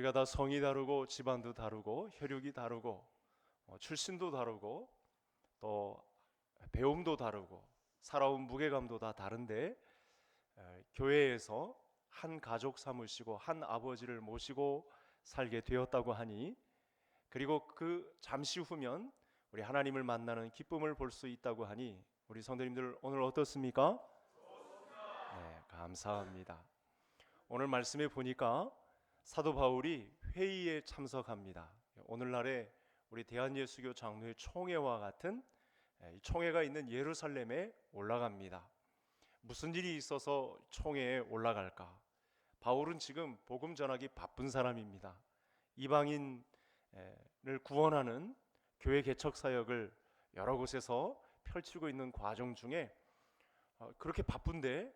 우리가 다 성이 다르고 집안도 다르고 혈육이 다르고 어, 출신도 다르고 또 배움도 다르고 살아온 무게감도 다 다른데 에, 교회에서 한 가족 삼으시고 한 아버지를 모시고 살게 되었다고 하니 그리고 그 잠시 후면 우리 하나님을 만나는 기쁨을 볼 수 있다고 하니 우리 성도님들 오늘 어떻습니까? 네, 감사합니다. 오늘 말씀에 보니까 사도 바울이 회의에 참석합니다. 오늘날에 우리 대한예수교 장로회 총회와 같은 예, 이 총회가 있는 예루살렘에 올라갑니다. 무슨 일이 있어서 총회에 올라갈까? 바울은 지금 복음 전하기 바쁜 사람입니다. 이방인을 구원하는 교회 개척 사역을 여러 곳에서 펼치고 있는 과정 중에 어, 그렇게 바쁜데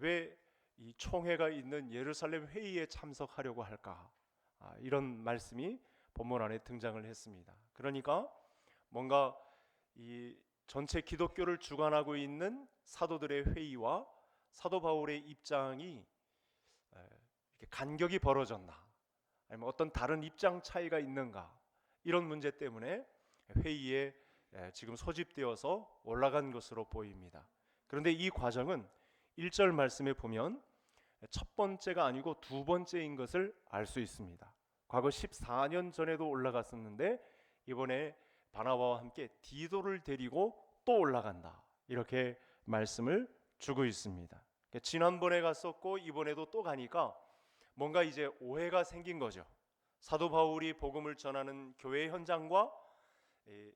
왜 이 총회가 있는 예루살렘 회의에 참석하려고 할까? 아, 이런 말씀이 본문 안에 등장을 했습니다. 그러니까 뭔가 이 전체 기독교를 주관하고 있는 사도들의 회의와 사도 바울의 입장이 에, 이렇게 간격이 벌어졌나? 아니면 어떤 다른 입장 차이가 있는가? 이런 문제 때문에 회의에 에, 지금 소집되어서 올라간 것으로 보입니다. 그런데 이 과정은 1절 말씀에 보면 첫 번째가 아니고 두 번째인 것을 알 수 있습니다. 과거 14년 전에도 올라갔었는데 이번에 바나바와 함께 디도를 데리고 또 올라간다. 이렇게 말씀을 주고 있습니다. 지난번에 갔었고 이번에도 또 가니까 뭔가 이제 오해가 생긴 거죠. 사도 바울이 복음을 전하는 교회 현장과 이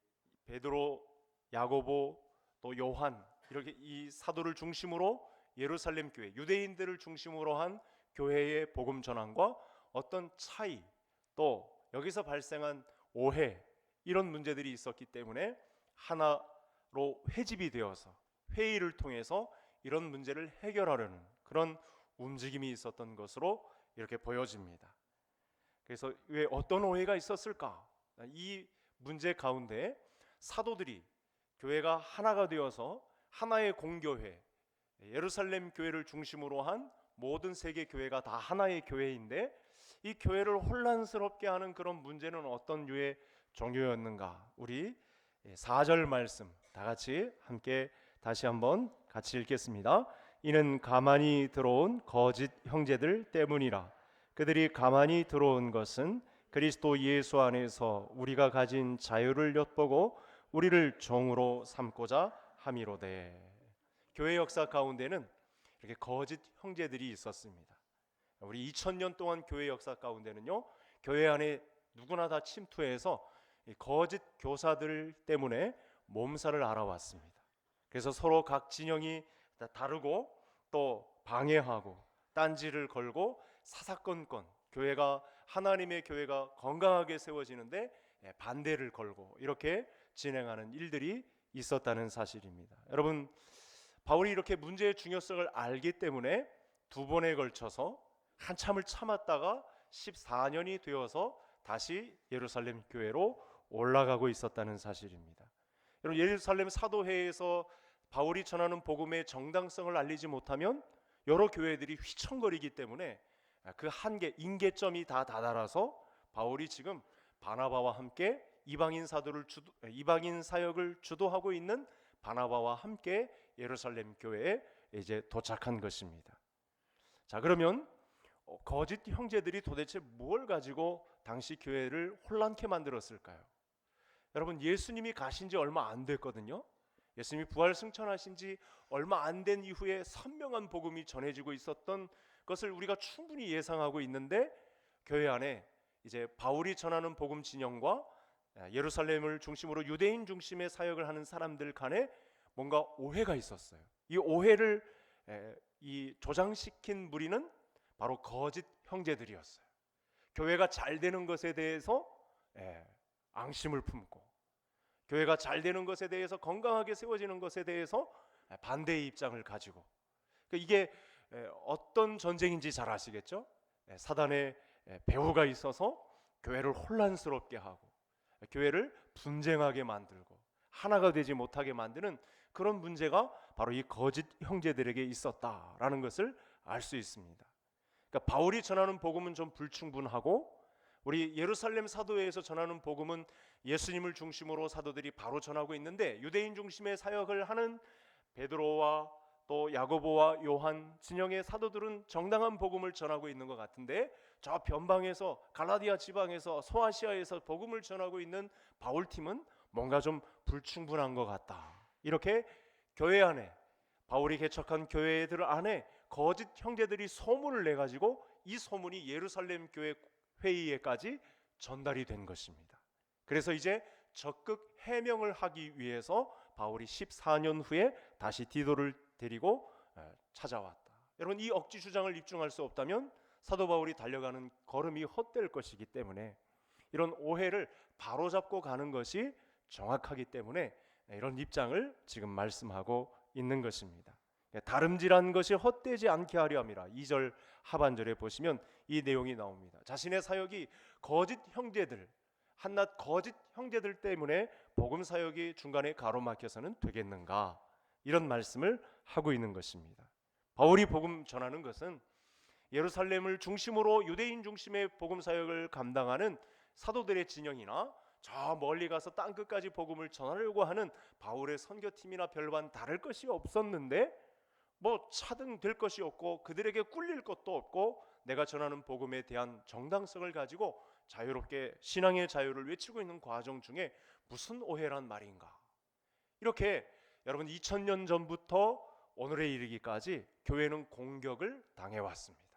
베드로, 야고보, 또 요한 이렇게 이 사도를 중심으로 예루살렘 교회, 유대인들을 중심으로 한 교회의 복음 전환과 어떤 차이, 또 여기서 발생한 오해 이런 문제들이 있었기 때문에 하나로 회집이 되어서 회의를 통해서 이런 문제를 해결하려는 그런 움직임이 있었던 것으로 이렇게 보여집니다. 그래서 왜 어떤 오해가 있었을까? 이 문제 가운데 사도들이 교회가 하나가 되어서 하나의 공교회, 예루살렘 교회를 중심으로 한 모든 세계 교회가 다 하나의 교회인데 이 교회를 혼란스럽게 하는 그런 문제는 어떤 류의 종교였는가? 우리 4절 말씀 다 같이 함께 다시 한번 같이 읽겠습니다. 이는 가만히 들어온 거짓 형제들 때문이라. 그들이 가만히 들어온 것은 그리스도 예수 안에서 우리가 가진 자유를 엿보고 우리를 종으로 삼고자 함이로되. 교회 역사 가운데는 이렇게 거짓 형제들이 있었습니다. 우리 2000년 동안 교회 역사 가운데는요. 교회 안에 누구나 다 침투해서 이 거짓 교사들 때문에 몸살을 알아왔습니다. 그래서 서로 각 진영이 다 다르고 또 방해하고 딴지를 걸고 사사건건 교회가 하나님의 교회가 건강하게 세워지는데 예, 반대를 걸고 이렇게 진행하는 일들이 있었다는 사실입니다. 여러분 바울이 이렇게 문제의 중요성을 알기 때문에 두 번에 걸쳐서 한참을 참았다가 14년이 되어서 다시 예루살렘 교회로 올라가고 있었다는 사실입니다. 여러분 예루살렘 사도회에서 바울이 전하는 복음의 정당성을 알리지 못하면 여러 교회들이 휘청거리기 때문에 그 한계 인계점이 다 다다라서 바울이 지금 바나바와 함께 이방인 사도를 주도, 이방인 사역을 주도하고 있는 바나바와 함께 예루살렘 교회에 이제 도착한 것입니다. 자 그러면 어, 거짓 형제들이 도대체 뭘 가지고 당시 교회를 혼란케 만들었을까요? 여러분 예수님이 가신 지 얼마 안 됐거든요. 예수님이 부활 승천하신 지 얼마 안 된 이후에 선명한 복음이 전해지고 있었던 것을 우리가 충분히 예상하고 있는데 교회 안에 이제 바울이 전하는 복음 진영과 예루살렘을 중심으로 유대인 중심의 사역을 하는 사람들 간에 뭔가 오해가 있었어요. 이 오해를 이 조장시킨 무리는 바로 거짓 형제들이었어요. 교회가 잘 되는 것에 대해서 앙심을 품고 교회가 잘 되는 것에 대해서 건강하게 세워지는 것에 대해서 반대의 입장을 가지고 그러니까 이게 어떤 전쟁인지 잘 아시겠죠? 사단의 배후가 있어서 교회를 혼란스럽게 하고 교회를 분쟁하게 만들고 하나가 되지 못하게 만드는 그런 문제가 바로 이 거짓 형제들에게 있었다라는 것을 알 수 있습니다. 그러니까 바울이 전하는 복음은 좀 불충분하고 우리 예루살렘 사도회에서 전하는 복음은 예수님을 중심으로 사도들이 바로 전하고 있는데 유대인 중심의 사역을 하는 베드로와 또 야고보와 요한 진영의 사도들은 정당한 복음을 전하고 있는 것 같은데 저 변방에서 갈라디아 지방에서 소아시아에서 복음을 전하고 있는 바울 팀은 뭔가 좀 불충분한 것 같다. 이렇게 교회 안에 바울이 개척한 교회들 안에 거짓 형제들이 소문을 내 가지고 이 소문이 예루살렘 교회 회의에까지 전달이 된 것입니다. 그래서 이제 적극 해명을 하기 위해서 바울이 14년 후에 다시 디도를 데리고 에, 찾아왔다. 여러분 이 억지 주장을 입증할 수 없다면 사도 바울이 달려가는 걸음이 헛될 것이기 때문에 이런 오해를 바로잡고 가는 것이 정확하기 때문에 이런 입장을 지금 말씀하고 있는 것입니다. 다름질한 것이 헛되지 않게 하려 함이라. 2절 하반절에 보시면 이 내용이 나옵니다. 자신의 사역이 거짓 형제들 한낱 거짓 형제들 때문에 복음 사역이 중간에 가로막혀서는 되겠는가? 이런 말씀을 하고 있는 것입니다. 바울이 복음 전하는 것은 예루살렘을 중심으로 유대인 중심의 복음 사역을 감당하는 사도들의 진영이나 저 멀리 가서 땅 끝까지 복음을 전하려고 하는 바울의 선교팀이나 별반 다를 것이 없었는데 뭐 차등 될 것이 없고 그들에게 꿀릴 것도 없고 내가 전하는 복음에 대한 정당성을 가지고 자유롭게 신앙의 자유를 외치고 있는 과정 중에 무슨 오해란 말인가? 이렇게 여러분 2000년 전부터 오늘에 이르기까지 교회는 공격을 당해 왔습니다.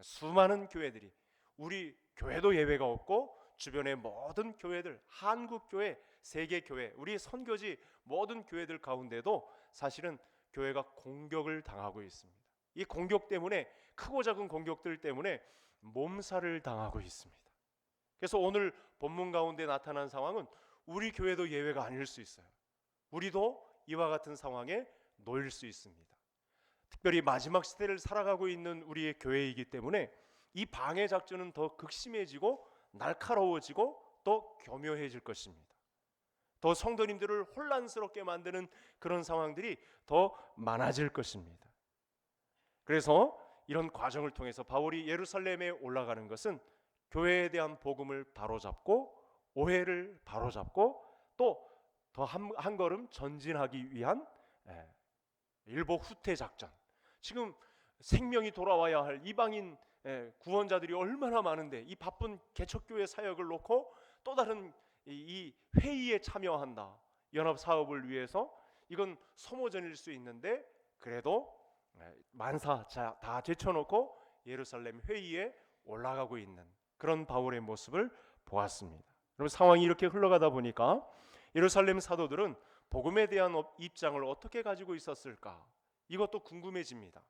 수많은 교회들이 우리 교회도 예외가 없고 주변의 모든 교회들, 한국 교회, 세계 교회, 우리 선교지 모든 교회들 가운데도 사실은 교회가 공격을 당하고 있습니다. 이 공격 때문에 크고 작은 공격들 때문에 몸살을 당하고 있습니다. 그래서 오늘 본문 가운데 나타난 상황은 우리 교회도 예외가 아닐 수 있어요. 우리도 이와 같은 상황에 놓일 수 있습니다. 특별히 마지막 시대를 살아가고 있는 우리의 교회이기 때문에 이 방해 작전은 더 극심해지고 날카로워지고 또 교묘해질 것입니다. 더 성도님들을 혼란스럽게 만드는 그런 상황들이 더 많아질 것입니다. 그래서 이런 과정을 통해서 바울이 예루살렘에 올라가는 것은 교회에 대한 복음을 바로잡고 오해를 바로잡고 또 더 한 걸음 전진하기 위한 예, 일보 후퇴 작전. 지금 생명이 돌아와야 할 이방인 예, 구원자들이 얼마나 많은데 이 바쁜 개척교회 사역을 놓고 또 다른 이 회의에 참여한다. 연합 사업을 위해서 이건 소모전일 수 있는데 그래도 예, 만사 다 제쳐놓고 예루살렘 회의에 올라가고 있는 그런 바울의 모습을 보았습니다. 그럼 상황이 이렇게 흘러가다 보니까 예루살렘 사도들은 복음에 대한 입장을 어떻게 가지고 있었을까? 이것도 궁금해집니다.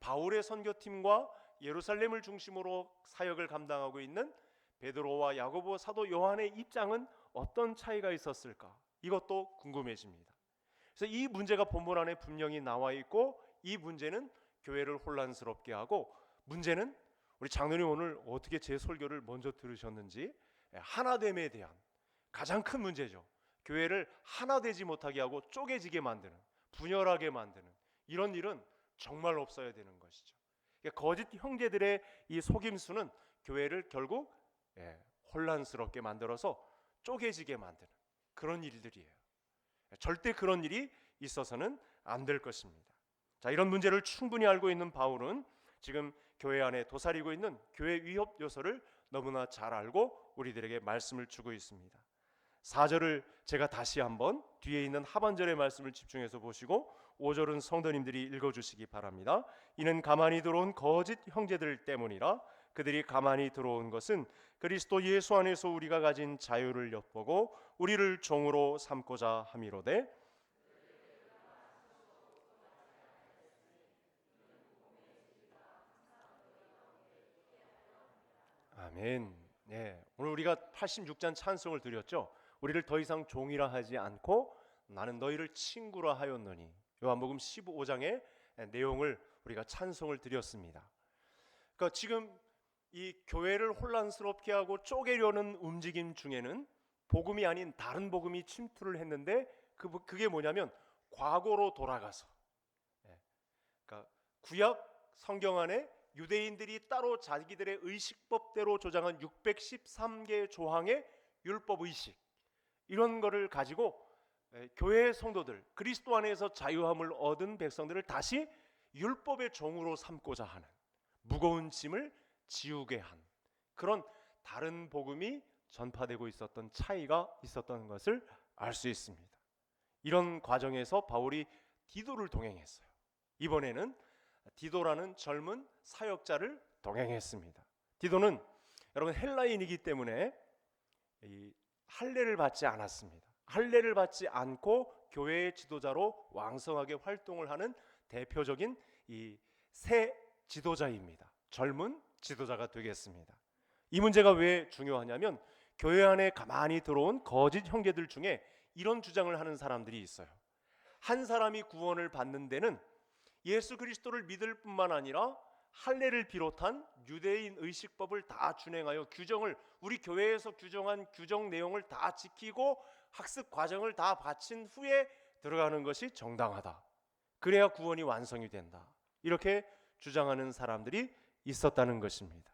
바울의 선교팀과 예루살렘을 중심으로 사역을 감당하고 있는 베드로와 야고보 사도 요한의 입장은 어떤 차이가 있었을까? 이것도 궁금해집니다. 그래서 이 문제가 본문 안에 분명히 나와 있고 이 문제는 교회를 혼란스럽게 하고 문제는 우리 장로님 오늘 어떻게 제 설교를 먼저 들으셨는지 하나됨에 대한 가장 큰 문제죠. 교회를 하나 되지 못하게 하고 쪼개지게 만드는 분열하게 만드는 이런 일은 정말 없어야 되는 것이죠. 그러니까 거짓 형제들의 이 속임수는 교회를 결국 예, 혼란스럽게 만들어서 쪼개지게 만드는 그런 일들이에요. 절대 그런 일이 있어서는 안 될 것입니다. 자, 이런 문제를 충분히 알고 있는 바울은 지금 교회 안에 도사리고 있는 교회 위협 요소를 너무나 잘 알고 우리들에게 말씀을 주고 있습니다. 4절을 제가 다시 한번 뒤에 있는 하반절의 말씀을 집중해서 보시고 5절은 성도님들이 읽어 주시기 바랍니다. 이는 가만히 들어온 거짓 형제들 때문이라 그들이 가만히 들어온 것은 그리스도 예수 안에서 우리가 가진 자유를 엿보고 우리를 종으로 삼고자 함이로되 아멘. 네, 오늘 우리가 86잔 찬송을 드렸죠. 우리를 더 이상 종이라 하지 않고 나는 너희를 친구라 하였노니. 요한복음 15장의 내용을 우리가 찬송을 드렸습니다. 그러니까 지금 이 교회를 혼란스럽게 하고 쪼개려는 움직임 중에는 복음이 아닌 다른 복음이 침투를 했는데 그 그게 뭐냐면 과거로 돌아가서 예. 그러니까 구약 성경 안에 유대인들이 따로 자기들의 의식법대로 조장한 613개 조항의 율법 의식 이런 거를 가지고 에, 교회 성도들 그리스도 안에서 자유함을 얻은 백성들을 다시 율법의 종으로 삼고자 하는 무거운 짐을 지우게 한 그런 다른 복음이 전파되고 있었던 차이가 있었던 것을 알 수 있습니다. 이런 과정에서 바울이 디도를 동행했어요. 이번에는 디도라는 젊은 사역자를 동행했습니다. 디도는 여러분 헬라인이기 때문에 이 할례를 받지 않았습니다. 할례를 받지 않고 교회의 지도자로 왕성하게 활동을 하는 대표적인 이 새 지도자입니다. 젊은 지도자가 되겠습니다. 이 문제가 왜 중요하냐면 교회 안에 가만히 들어온 거짓 형제들 중에 이런 주장을 하는 사람들이 있어요. 한 사람이 구원을 받는 데는 예수 그리스도를 믿을 뿐만 아니라 할례를 비롯한 유대인 의식법을 다 준행하여 규정을 우리 교회에서 규정한 규정 내용을 다 지키고 학습 과정을 다 바친 후에 들어가는 것이 정당하다. 그래야 구원이 완성이 된다. 이렇게 주장하는 사람들이 있었다는 것입니다.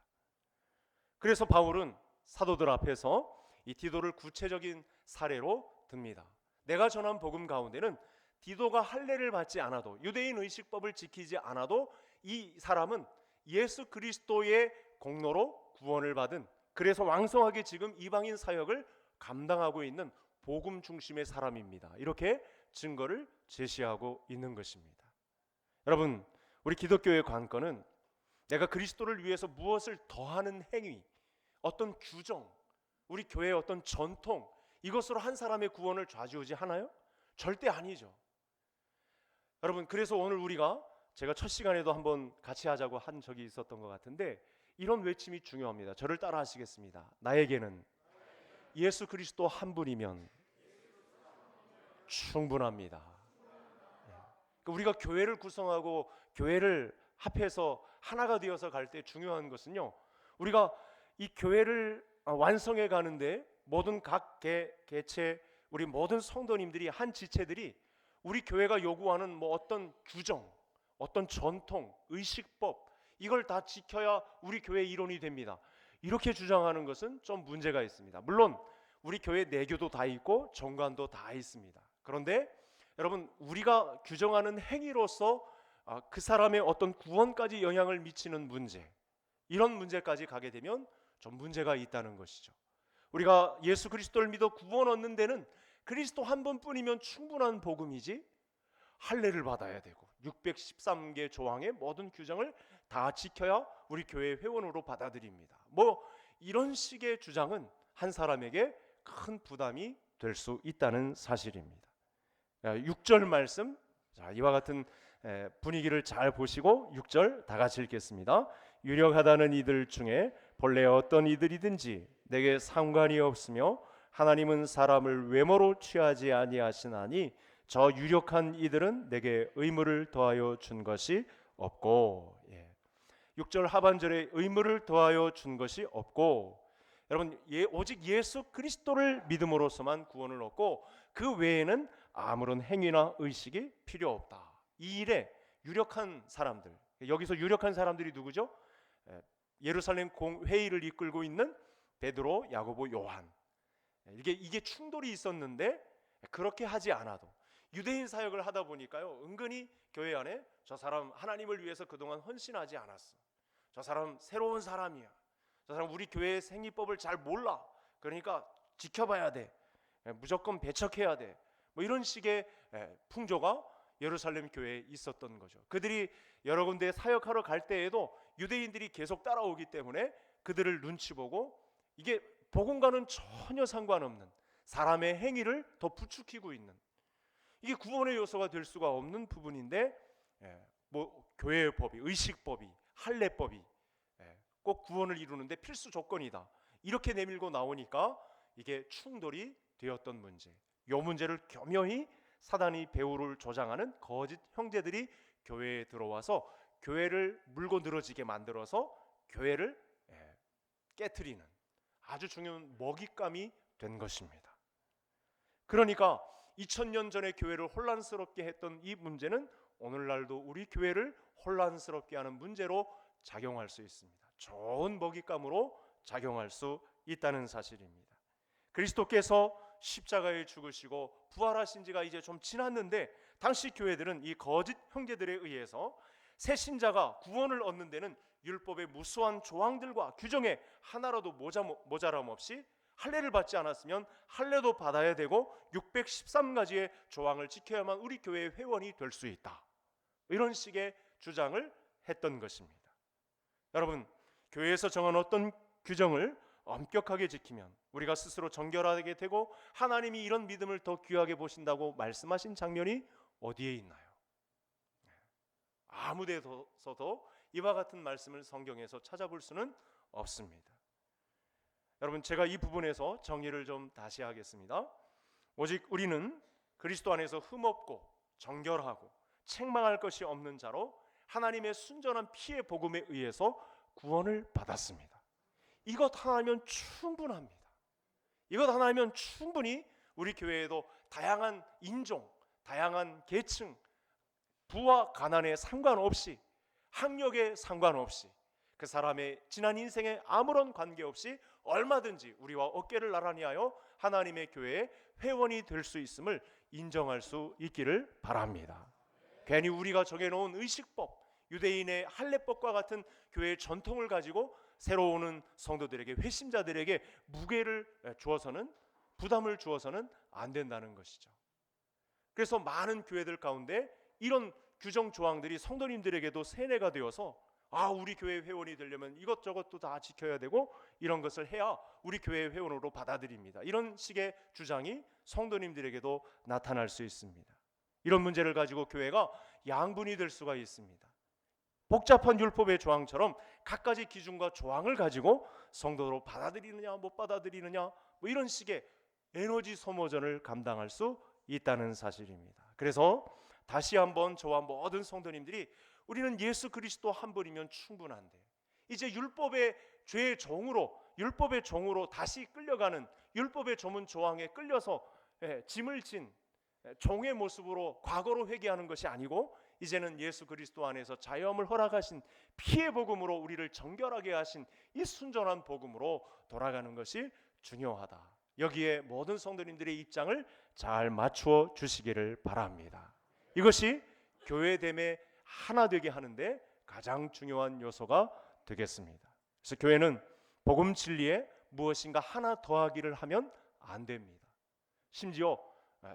그래서 바울은 사도들 앞에서 이 디도를 구체적인 사례로 듭니다. 내가 전한 복음 가운데는 디도가 할례를 받지 않아도 유대인 의식법을 지키지 않아도 이 사람은 예수 그리스도의 공로로 구원을 받은 그래서 왕성하게 지금 이방인 사역을 감당하고 있는 복음 중심의 사람입니다. 이렇게 증거를 제시하고 있는 것입니다. 여러분, 우리 기독교의 관건은 내가 그리스도를 위해서 무엇을 더하는 행위, 어떤 규정, 우리 교회의 어떤 전통 이것으로 한 사람의 구원을 좌지우지 하나요? 절대 아니죠. 여러분, 그래서 오늘 우리가 제가 첫 시간에도 한번 같이 하자고 한 적이 있었던 것 같은데 이런 외침이 중요합니다. 저를 따라 하시겠습니다. 나에게는 예수 그리스도 한 분이면 충분합니다. 예. 그러니까 우리가 교회를 구성하고 교회를 합해서 하나가 되어서 갈 때 중요한 것은요. 우리가 이 교회를 완성해 가는데 모든 각 개, 개체 우리 모든 성도님들이 한 지체들이 우리 교회가 요구하는 뭐 어떤 규정, 어떤 전통, 의식법 이걸 다 지켜야 우리 교회 일원이 됩니다. 이렇게 주장하는 것은 좀 문제가 있습니다. 물론 우리 교회 내교도 다 있고 정관도 다 있습니다. 그런데 여러분 우리가 규정하는 행위로서 아, 그 사람의 어떤 구원까지 영향을 미치는 문제 이런 문제까지 가게 되면 좀 문제가 있다는 것이죠. 우리가 예수 그리스도를 믿어 구원 얻는 데는 그리스도 한 번뿐이면 충분한 복음이지 할례를 받아야 되고 613개 조항의 모든 규정을 다 지켜야 우리 교회 회원으로 받아들입니다. 뭐 이런 식의 주장은 한 사람에게 큰 부담이 될 수 있다는 사실입니다. 6절 말씀 자, 이와 같은 분위기를 잘 보시고 6절 다 같이 읽겠습니다. 유력하다는 이들 중에 본래 어떤 이들이든지 내게 상관이 없으며 하나님은 사람을 외모로 취하지 아니하시나니 저 유력한 이들은 내게 의무를 더하여 준 것이 없고 예. 6절 하반절에 의무를 더하여 준 것이 없고 여러분 예, 오직 예수 그리스도를 믿음으로서만 구원을 얻고 그 외에는 아무런 행위나 의식이 필요 없다. 이 일에 유력한 사람들 여기서 유력한 사람들이 누구죠? 예, 예루살렘 공 회의를 이끌고 있는 베드로, 야고보, 요한 이게 이게 충돌이 있었는데 그렇게 하지 않아도 유대인 사역을 하다 보니까요 은근히 교회 안에 저 사람 하나님을 위해서 그동안 헌신하지 않았어. 저 사람 새로운 사람이야. 저 사람 우리 교회의 생리법을 잘 몰라. 그러니까 지켜봐야 돼. 예, 무조건 배척해야 돼. 뭐 이런 식의 예, 풍조가 예루살렘 교회에 있었던 거죠. 그들이 여러 군데 사역하러 갈 때에도 유대인들이 계속 따라오기 때문에 그들을 눈치 보고 이게 복음과는 전혀 상관없는 사람의 행위를 더 부추기고 있는 이게 구원의 요소가 될 수가 없는 부분인데 예, 뭐 교회의 법이 의식법이 할례법이 예, 꼭 구원을 이루는데 필수 조건이다 이렇게 내밀고 나오니까 이게 충돌이 되었던 문제 요 문제를 교묘히 사단이 배후를 조장하는 거짓 형제들이 교회에 들어와서 교회를 물고 늘어지게 만들어서 교회를 예, 깨뜨리는 아주 중요한 먹잇감이 된 것입니다. 그러니까 2000년 전에 교회를 혼란스럽게 했던 이 문제는 오늘날도 우리 교회를 혼란스럽게 하는 문제로 작용할 수 있습니다. 좋은 먹잇감으로 작용할 수 있다는 사실입니다. 그리스도께서 십자가에 죽으시고 부활하신 지가 이제 좀 지났는데 당시 교회들은 이 거짓 형제들에 의해서 새 신자가 구원을 얻는 데는 율법의 무수한 조항들과 규정에 하나라도 모자, 모자람 없이 할례를 받지 않았으면 할례도 받아야 되고 613가지의 조항을 지켜야만 우리 교회의 회원이 될 수 있다. 이런 식의 주장을 했던 것입니다. 여러분, 교회에서 정한 어떤 규정을 엄격하게 지키면 우리가 스스로 정결하게 되고 하나님이 이런 믿음을 더 귀하게 보신다고 말씀하신 장면이 어디에 있나요? 아무 데서도 이와 같은 말씀을 성경에서 찾아볼 수는 없습니다. 여러분 제가 이 부분에서 정리를 좀 다시 하겠습니다. 오직 우리는 그리스도 안에서 흠없고 정결하고 책망할 것이 없는 자로 하나님의 순전한 피의 복음에 의해서 구원을 받았습니다. 이것 하나면 충분합니다. 이것 하나면 충분히 우리 교회에도 다양한 인종, 다양한 계층, 부와 가난에 상관없이 학력에 상관없이 그 사람의 지난 인생에 아무런 관계없이 얼마든지 우리와 어깨를 나란히 하여 하나님의 교회의 회원이 될 수 있음을 인정할 수 있기를 바랍니다. 괜히 우리가 정해놓은 의식법, 유대인의 할례법과 같은 교회의 전통을 가지고 새로 오는 성도들에게 회심자들에게 무게를 주어서는 부담을 주어서는 안 된다는 것이죠. 그래서 많은 교회들 가운데 이런 규정 조항들이 성도님들에게도 세뇌가 되어서 아 우리 교회 회원이 되려면 이것저것도 다 지켜야 되고 이런 것을 해야 우리 교회 회원으로 받아들입니다. 이런 식의 주장이 성도님들에게도 나타날 수 있습니다. 이런 문제를 가지고 교회가 양분이 될 수가 있습니다. 복잡한 율법의 조항처럼 각가지 기준과 조항을 가지고 성도로 받아들이느냐 못 받아들이느냐 뭐 이런 식의 에너지 소모전을 감당할 수 있다는 사실입니다. 그래서 다시 한번 저와 모든 성도님들이 우리는 예수 그리스도 한 분이면 충분한데 이제 율법의 죄의 종으로 율법의 종으로 다시 끌려가는 율법의 조문 조항에 끌려서 예, 짐을 진 예, 종의 모습으로 과거로 회개하는 것이 아니고 이제는 예수 그리스도 안에서 자유함을 허락하신 피의 복음으로 우리를 정결하게 하신 이 순전한 복음으로 돌아가는 것이 중요하다. 여기에 모든 성도님들의 입장을 잘 맞추어 주시기를 바랍니다. 이것이 교회됨에 하나 되게 하는데 가장 중요한 요소가 되겠습니다. 그래서 교회는 복음 진리에 무엇인가 하나 더하기를 하면 안 됩니다. 심지어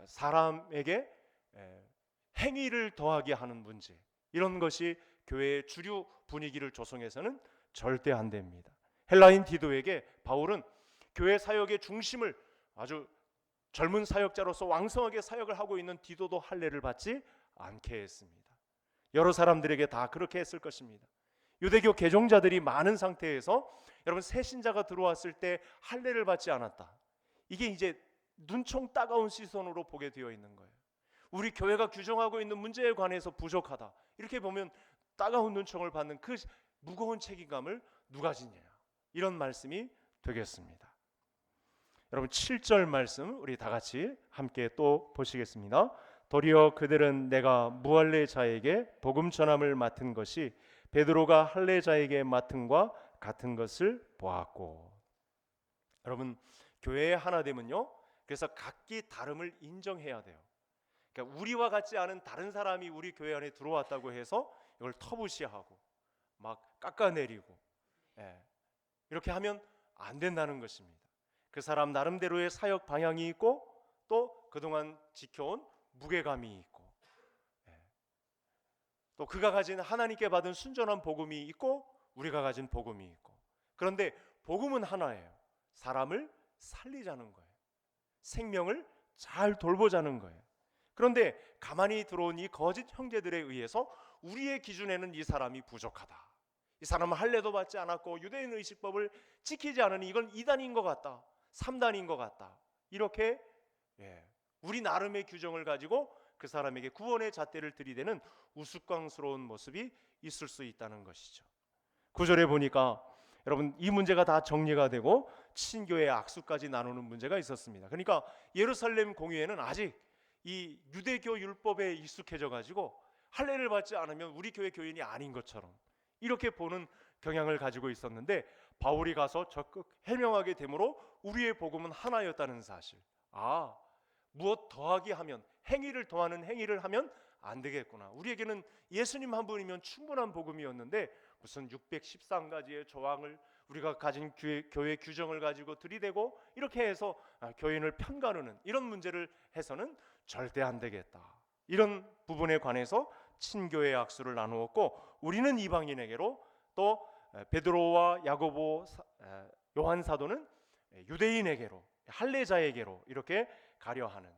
사람에게 행위를 더하게 하는 문제 이런 것이 교회의 주류 분위기를 조성해서는 절대 안 됩니다. 헬라인 디도에게 바울은 교회 사역의 중심을 아주 젊은 사역자로서 왕성하게 사역을 하고 있는 디도도 할례를 받지 않게 했습니다. 여러 사람들에게 다 그렇게 했을 것입니다. 유대교 개종자들이 많은 상태에서 여러분 새 신자가 들어왔을 때 할례를 받지 않았다. 이게 이제 눈총 따가운 시선으로 보게 되어 있는 거예요. 우리 교회가 규정하고 있는 문제에 관해서 부족하다. 이렇게 보면 따가운 눈총을 받는 그 무거운 책임감을 누가 지냐. 이런 말씀이 되겠습니다. 여러분 7절 말씀 우리 다 같이 함께 또 보시겠습니다. 도리어 그들은 내가 무할례자에게 복음 전함을 맡은 것이 베드로가 할례자에게 맡은과 같은 것을 보았고. 여러분 교회의 하나됨은요 그래서 각기 다름을 인정해야 돼요. 그러니까 우리와 같지 않은 다른 사람이 우리 교회 안에 들어왔다고 해서 이걸 터부시하고 막 깎아내리고 예, 이렇게 하면 안 된다는 것입니다. 그 사람 나름대로의 사역 방향이 있고 또 그동안 지켜온 무게감이 있고 예. 또 그가 가진 하나님께 받은 순전한 복음이 있고 우리가 가진 복음이 있고 그런데 복음은 하나예요. 사람을 살리자는 거예요. 생명을 잘 돌보자는 거예요. 그런데 가만히 들어온 이 거짓 형제들에 의해서 우리의 기준에는 이 사람이 부족하다. 이 사람은 할례도 받지 않았고 유대인 의식법을 지키지 않으니 이건 이단인 것 같다. 삼단인 것 같다. 이렇게 예, 우리 나름의 규정을 가지고 그 사람에게 구원의 잣대를 들이대는 우스꽝스러운 모습이 있을 수 있다는 것이죠. 구절에 보니까 여러분 이 문제가 다 정리가 되고 친교의 악수까지 나누는 문제가 있었습니다. 그러니까 예루살렘 공의회는 아직 이 유대교 율법에 익숙해져 가지고 할례를 받지 않으면 우리 교회 교인이 아닌 것처럼 이렇게 보는 경향을 가지고 있었는데 바울이 가서 적극 해명하게 되므로 우리의 복음은 하나였다는 사실. 아, 무엇 더하기 하면 행위를 더하는 행위를 하면 안 되겠구나. 우리에게는 예수님 한 분이면 충분한 복음이었는데 무슨 613가지의 조항을 우리가 가진 교회, 교회 규정을 가지고 들이대고 이렇게 해서 아, 교인을 편가르는 이런 문제를 해서는 절대 안 되겠다. 이런 부분에 관해서 친교의 악수를 나누었고 우리는 이방인에게로 또 에, 베드로와 야고보, 요한 사도는 유대인에게로 할례자에게로 이렇게 가려 하는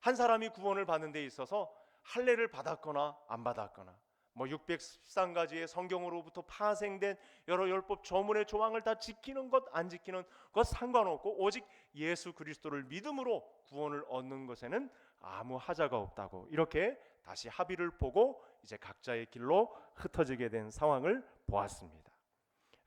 한 사람이 구원을 받는 데 있어서 할례를 받았거나 안 받았거나 뭐 613가지의 성경으로부터 파생된 여러 율법 조문의 조항을 다 지키는 것 안 지키는 것 상관없고 오직 예수 그리스도를 믿음으로 구원을 얻는 것에는 아무 하자가 없다고 이렇게 다시 합의를 보고 이제 각자의 길로 흩어지게 된 상황을 보았습니다.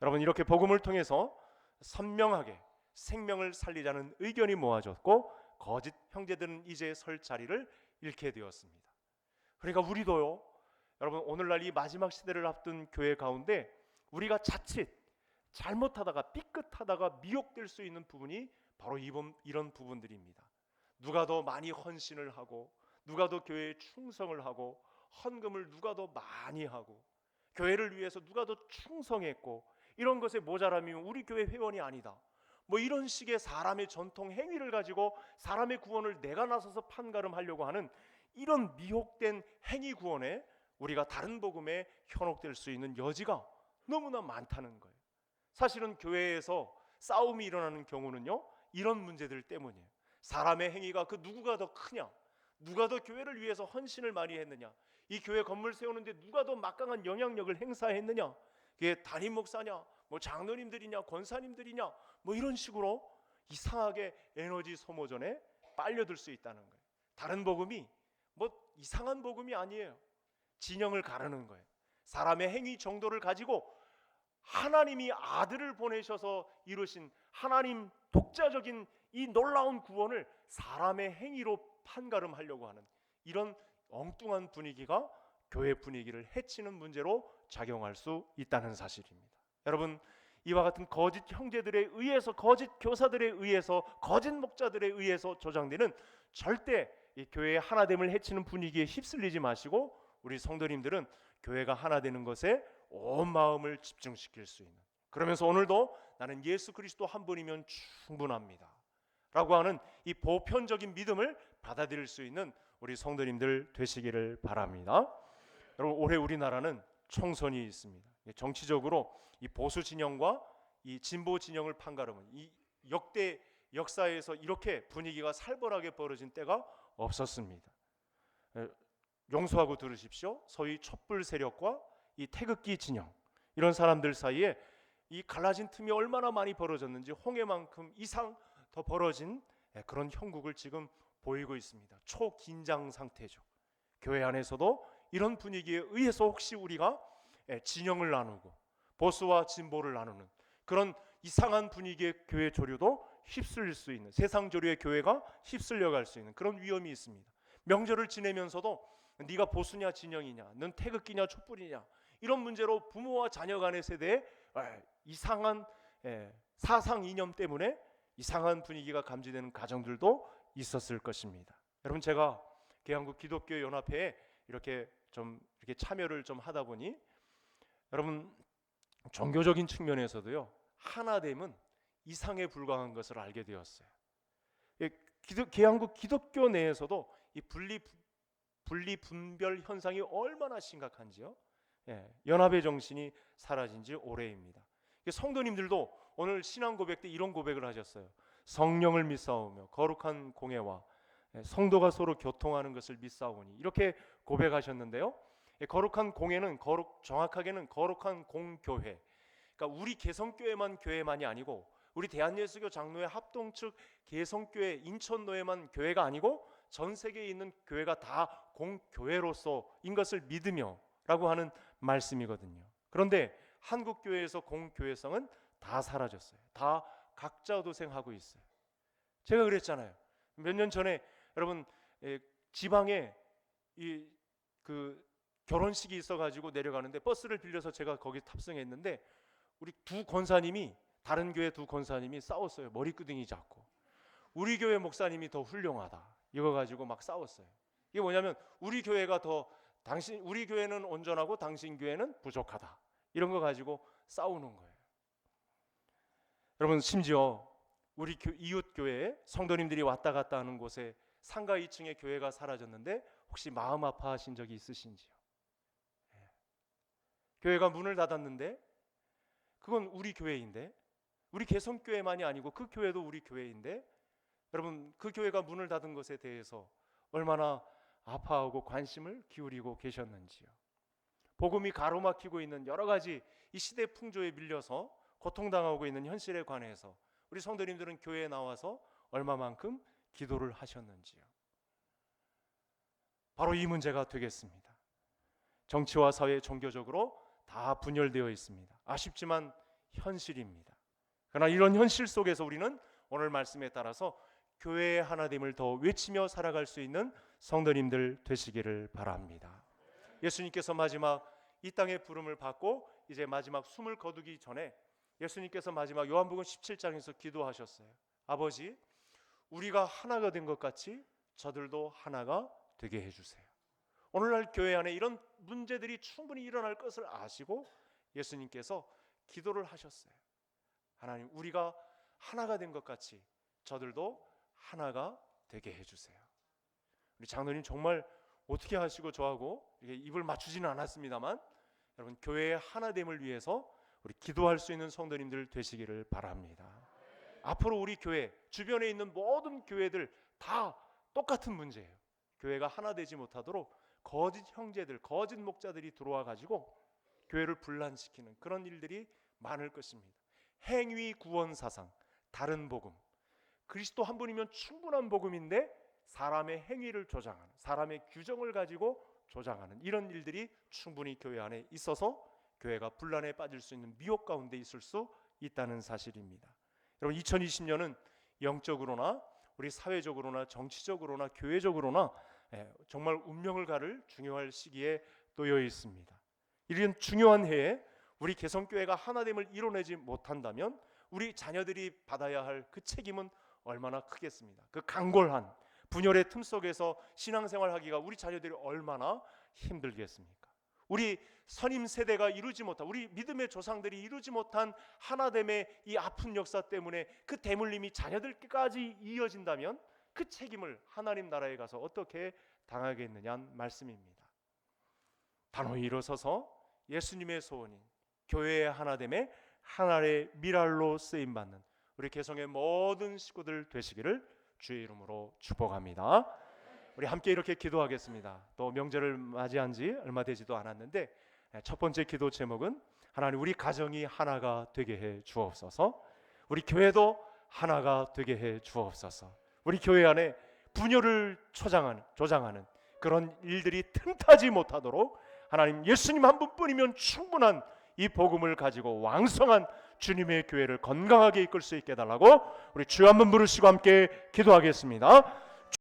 여러분 이렇게 복음을 통해서 선명하게 생명을 살리자는 의견이 모아졌고 거짓 형제들은 이제 설 자리를 잃게 되었습니다. 그러니까 우리도요. 여러분 오늘날 이 마지막 시대를 앞둔 교회 가운데 우리가 자칫 잘못하다가 삐끗하다가 미혹될 수 있는 부분이 바로 이번 이런 부분들입니다. 누가 더 많이 헌신을 하고 누가 더 교회에 충성을 하고 헌금을 누가 더 많이 하고 교회를 위해서 누가 더 충성했고 이런 것에 모자람이면 우리 교회 회원이 아니다. 뭐 이런 식의 사람의 전통 행위를 가지고 사람의 구원을 내가 나서서 판가름하려고 하는 이런 미혹된 행위 구원에 우리가 다른 복음에 현혹될 수 있는 여지가 너무나 많다는 거예요. 사실은 교회에서 싸움이 일어나는 경우는요. 이런 문제들 때문이에요. 사람의 행위가 그 누구가 더 크냐? 누가 더 교회를 위해서 헌신을 많이 했느냐? 이 교회 건물 세우는데 누가 더 막강한 영향력을 행사했느냐? 그게 담임 목사냐? 뭐 장로님들이냐? 권사님들이냐? 뭐 이런 식으로 이상하게 에너지 소모전에 빨려들 수 있다는 거예요. 다른 복음이 뭐 이상한 복음이 아니에요. 진영을 가르는 거예요. 사람의 행위 정도를 가지고 하나님이 아들을 보내셔서 이루신 하나님 독자적인 이 놀라운 구원을 사람의 행위로 판가름하려고 하는 이런 엉뚱한 분위기가 교회 분위기를 해치는 문제로 작용할 수 있다는 사실입니다. 여러분 이와 같은 거짓 형제들에 의해서 거짓 교사들에 의해서 거짓 목자들에 의해서 조장되는 절대 이 교회의 하나됨을 해치는 분위기에 휩쓸리지 마시고 우리 성도님들은 교회가 하나 되는 것에 온 마음을 집중시킬 수 있는 그러면서 오늘도 나는 예수 그리스도 한 분이면 충분합니다. 라고 하는 이 보편적인 믿음을 받아들일 수 있는 우리 성도님들 되시기를 바랍니다. 여러분 올해 우리나라는 총선이 있습니다. 정치적으로 이 보수 진영과 이 진보 진영을 판가름은 이 역대 역사에서 이렇게 분위기가 살벌하게 벌어진 때가 없었습니다. 에, 용서하고 들으십시오. 소위 촛불 세력과 이 태극기 진영 이런 사람들 사이에 이 갈라진 틈이 얼마나 많이 벌어졌는지 홍해만큼 이상 더 벌어진 예, 그런 형국을 지금 보이고 있습니다. 초긴장 상태죠. 교회 안에서도 이런 분위기에 의해서 혹시 우리가 예, 진영을 나누고 보수와 진보를 나누는 그런 이상한 분위기의 교회 조류도 휩쓸릴 수 있는 세상 조류의 교회가 휩쓸려 갈 수 있는 그런 위험이 있습니다. 명절을 지내면서도 네가 보수냐 진영이냐, 넌 태극기냐 촛불이냐 이런 문제로 부모와 자녀 간의 세대에 에, 이상한 에, 사상 이념 때문에 이상한 분위기가 감지되는 가정들도 있었을 것입니다. 여러분 제가 계한국 기독교 연합회에 이렇게 좀 이렇게 참여를 좀 하다 보니 여러분 종교적인 측면에서도요 하나 됨은 이상에 불과한 것을 알게 되었어요. 예, 기독, 계한국 기독교 내에서도 이 분리 분리 분별 현상이 얼마나 심각한지요. 예, 연합의 정신이 사라진 지 오래입니다. 성도님들도 오늘 신앙 고백 때 이런 고백을 하셨어요. 성령을 믿사오며 거룩한 공예와 예, 성도가 서로 교통하는 것을 믿사오니 이렇게 고백하셨는데요. 예, 거룩한 공예는 거룩 정확하게는 거룩한 공교회. 그러니까 우리 개성교회만 교회만이 아니고 우리 대한예수교 장로회 합동 측 개성교회 인천노회만 교회가 아니고 전 세계에 있는 교회가 다 공교회로서인 것을 믿으며라고 하는 말씀이거든요. 그런데 한국 교회에서 공교회성은 다 사라졌어요. 다 각자 도생하고 있어요. 제가 그랬잖아요. 몇 년 전에 여러분 에, 지방에 이 그 결혼식이 있어가지고 내려가는데 버스를 빌려서 제가 거기 탑승했는데 우리 두 권사님이 다른 교회 두 권사님이 싸웠어요. 머리끄댕이 잡고 우리 교회 목사님이 더 훌륭하다 이거 가지고 막 싸웠어요. 이게 뭐냐면 우리 교회가 더 당신 우리 교회는 온전하고 당신 교회는 부족하다 이런 거 가지고 싸우는 거예요. 여러분 심지어 우리 교, 이웃 교회에 성도님들이 왔다 갔다 하는 곳에 상가 2층에 교회가 사라졌는데 혹시 마음 아파하신 적이 있으신지요? 예. 교회가 문을 닫았는데 그건 우리 교회인데 우리 개성교회만이 아니고 그 교회도 우리 교회인데 여러분 그 교회가 문을 닫은 것에 대해서 얼마나 아파하고 관심을 기울이고 계셨는지요. 복음이 가로막히고 있는 여러 가지 이 시대 풍조에 밀려서 고통당하고 있는 현실에 관해서 우리 성도님들은 교회에 나와서 얼마만큼 기도를 하셨는지요. 바로 이 문제가 되겠습니다. 정치와 사회 종교적으로 다 분열되어 있습니다. 아쉽지만 현실입니다. 그러나 이런 현실 속에서 우리는 오늘 말씀에 따라서 교회의 하나됨을 더 외치며 살아갈 수 있는 성도님들 되시기를 바랍니다. 예수님께서 마지막 이 땅의 부름을 받고 이제 마지막 숨을 거두기 전에 예수님께서 마지막 요한복음 17장에서 기도하셨어요. 아버지, 우리가 하나가 된 것 같이 저들도 하나가 되게 해 주세요. 오늘날 교회 안에 이런 문제들이 충분히 일어날 것을 아시고 예수님께서 기도를 하셨어요. 하나님, 우리가 하나가 된 것 같이 저들도 하나가 되게 해 주세요. 우리 장로님 정말 어떻게 하시고 저하고 입을 맞추지는 않았습니다만 여러분 교회의 하나됨을 위해서 우리 기도할 수 있는 성도님들 되시기를 바랍니다. 앞으로 우리 교회 주변에 있는 모든 교회들 다 똑같은 문제예요. 교회가 하나 되지 못하도록 거짓 형제들, 거짓 목자들이 들어와 가지고 교회를 분란시키는 그런 일들이 많을 것입니다. 행위 구원 사상, 다른 복음. 그리스도 한 분이면 충분한 복음인데 사람의 행위를 조장하는, 사람의 규정을 가지고 조장하는 이런 일들이 충분히 교회 안에 있어서 교회가 분란에 빠질 수 있는 미혹 가운데 있을 수 있다는 사실입니다. 여러분 2020년은 영적으로나 우리 사회적으로나 정치적으로나 교회적으로나 예, 정말 운명을 가를 중요할 시기에 놓여 있습니다. 이런 중요한 해에 우리 개성교회가 하나됨을 이뤄내지 못한다면 우리 자녀들이 받아야 할 그 책임은 얼마나 크겠습니다. 그 강골한 분열의 틈 속에서 신앙생활하기가 우리 자녀들이 얼마나 힘들겠습니까? 우리 선임 세대가 이루지 못한 우리 믿음의 조상들이 이루지 못한 하나됨의 이 아픈 역사 때문에 그 대물림이 자녀들까지 이어진다면 그 책임을 하나님 나라에 가서 어떻게 당하겠느냐는 말씀입니다. 단호히 일어서서 예수님의 소원인 교회의 하나됨의 하나의 미랄로 쓰임 받는 우리 개성의 모든 식구들 되시기를 주의 이름으로 축복합니다. 우리 함께 이렇게 기도하겠습니다. 또 명절을 맞이한 지 얼마 되지도 않았는데 예, 첫 번째 기도 제목은 하나님 우리 가정이 하나가 되게 해 주옵소서. 우리 교회도 하나가 되게 해 주옵소서. 우리 교회 안에 분열을 초장하는 조장하는 그런 일들이 틈타지 못하도록 하나님 예수님 한 분뿐이면 충분한 이 복음을 가지고 왕성한 주님의 교회를 건강하게 이끌 수 있게 해달라고 우리 주 한 번 부르시고 함께 기도하겠습니다.